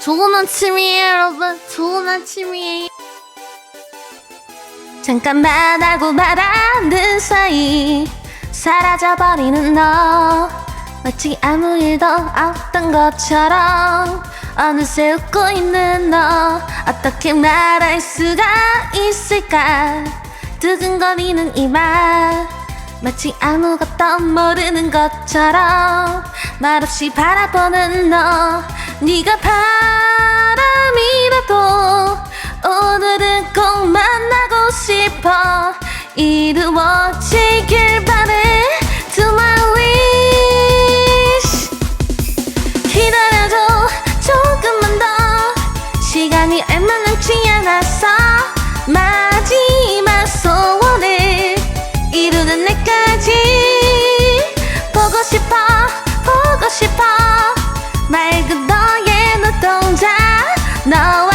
좋은 아침이에요, 여러분. 좋은 아침이에요. 잠깐만 하고 말하는 사이 사라져버리는 너 마치 아무 일도 없던 것처럼 어느새 웃고 있는 너 어떻게 말할 수가 있을까 두근거리는 이말 마치 아무것도 모르는 것처럼 말없이 바라보는 너. 네가 바람이라도 오늘은 꼭 만나고 싶어. 이루어지길 바래. To my wish. 기다려줘. 조금만 더. 시간이 얼마 남지 않았어. 마지막 소원을 이루는 날까지 나와